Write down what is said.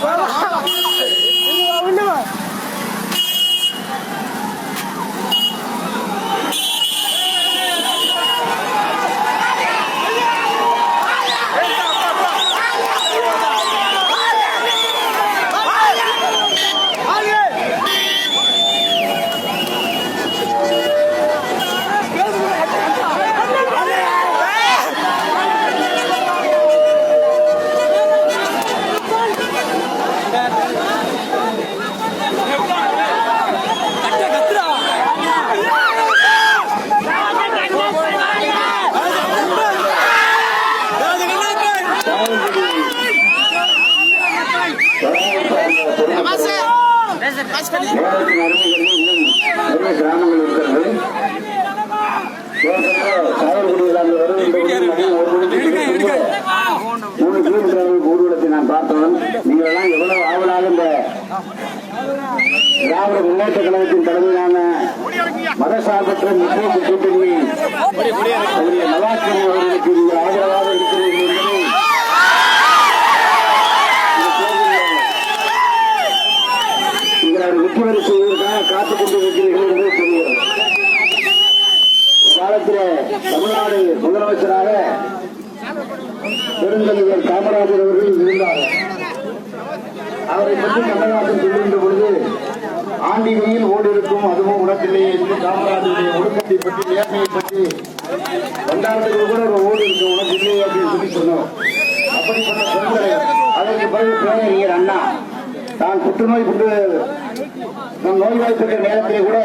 完了完。கிராமங்கள் இருக்கிறது மணி கிலோமீட்டர் ஊர்வலத்தை நான் பார்த்தவன் நீங்கள் எல்லாம் எவ்வளவு ஆவலாக இந்த திராவிட முன்னேற்ற கழகத்தின் தலைமையிலான மதசார்பற்ற முற்போக்கு கூட்டணி அவருடைய நவாஸ்கரி முதலமைச்சராக பெருந்தலைவர் காமராஜர் அவர்கள் இருந்தார். அவரை பற்றி கண்ணதாசன் சொல்லுகின்ற பொழுது ஆண்டி வெயில் ஓடி அதுவும் உனக்கில்லையே என்று காமராஜருடைய ஒழுக்கத்தை பற்றி நேர்மையை பற்றி வண்டாரத்தில் கூட ஒரு ஓடி இருக்கும் உனக்கு இல்லையே அப்படின்னு சொல்லி சொன்னோம். அப்படிப்பட்ட பெருந்தலைவர் அதற்கு பிறகு பேரறிஞர் அண்ணா தான் புற்றுநோய் கொண்டு நம் நோய்வாய்ப்பட்ட நேரத்திலே கூட